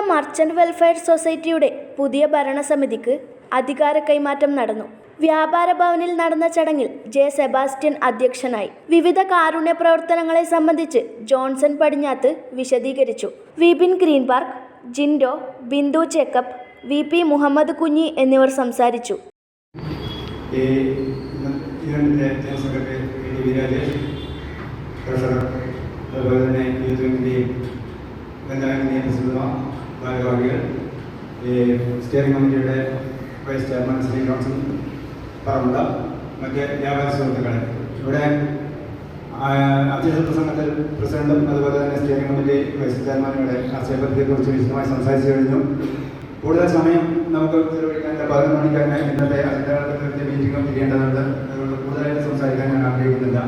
Cherupuzha merchant welfare സൊസൈറ്റിയുടെ പുതിയ ഭരണസമിതിക്ക് അധികാര കൈമാറ്റം നടന്നു. വ്യാപാര ഭവനിൽ നടന്ന ചടങ്ങിൽ ജെ സെബാസ്റ്റ്യൻ അധ്യക്ഷനായി. വിവിധ കാരുണ്യ പ്രവർത്തനങ്ങളെ സംബന്ധിച്ച് ജോൺസൺ പടിഞ്ഞാത്ത് വിശദീകരിച്ചു. വിപിൻ ഗ്രീൻ പാർക്ക് ജിൻഡോ ബിന്ദു ചെക്കപ്പ് വി പി മുഹമ്മദ് കുഞ്ഞി എന്നിവർ സംസാരിച്ചു. അതുപോലെ തന്നെ ഭാരവാഹികൾ steering committee vice chairman Shri Johnson Paramba മറ്റ് വ്യാപാര സുഹൃത്തുക്കളെ. ഇവിടെ അധ്യക്ഷ പ്രസംഗത്തിൽ പ്രസിഡന്റും അതുപോലെ തന്നെ സ്റ്റിയറിംഗ് കമ്മിറ്റി വൈസ് ചെയർമാനുടെ ആശയപദ്ധതിയെക്കുറിച്ച് വിശദമായി സംസാരിച്ചു കഴിഞ്ഞു. കൂടുതൽ സമയം നമുക്ക് ചെലവഴിക്കാൻ പതിനൊന്ന് മണിക്ക് തന്നെ ഇന്നത്തെ അധികാരത്തിൽ മീറ്റിംഗും തിരിയേണ്ടതുണ്ട് അതുകൊണ്ട് കൂടുതലായിട്ട് സംസാരിക്കാൻ ഞാൻ ആഗ്രഹിക്കുന്നില്ല.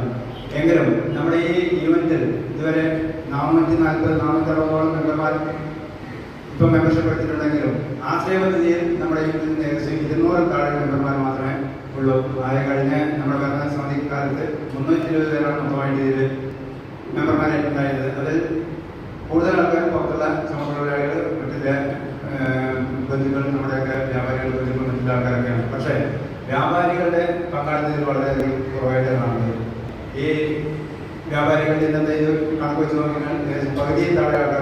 എങ്കിലും നമ്മുടെ ഈ ഇവന്റിൽ ഇതുവരെ നാനൂറ്റി നാൽപ്പത് നാനൂറ്റി അറുപതോളം മെമ്പർമാർ ഇപ്പം മെമ്പർഷിപ്പ് എടുത്തിട്ടുണ്ടെങ്കിലും ആശ്രയപദ്ധതിയിൽ നമ്മുടെ യൂണിറ്റിൽ നിന്ന് ഏകദേശം ഇരുന്നൂറ് താഴെ മെമ്പർമാർ മാത്രമേ ഉള്ളൂ. ആയ കഴിഞ്ഞ നമ്മുടെ ഭരണ സമിതി കാലത്ത് മുന്നൂറ്റി ഇരുപത് പേരാണ് മൊത്തമായിട്ട് ഇതിൽ മെമ്പർമാരെ ഉണ്ടായത്. അതിൽ കൂടുതൽ ആൾക്കാർ പുറത്തുള്ള സമപ്രദായികൾ മറ്റിലെ ബന്ധുക്കൾ നമ്മുടെയൊക്കെ വ്യാപാരികൾ ബന്ധുക്കൾ മറ്റുള്ള ആൾക്കാരൊക്കെയാണ്. പക്ഷേ വ്യാപാരികളുടെ പങ്കാളിത്തത്തിൽ വളരെയധികം കുറവായിട്ട് കാണുന്നത് ഈ വ്യാപാരികളുടെ ഇന്നത്തെ ഇത് കണക്ക് വെച്ച് നോക്കിയാൽ പകുതിയിൽ താഴെ ആൾക്കാർ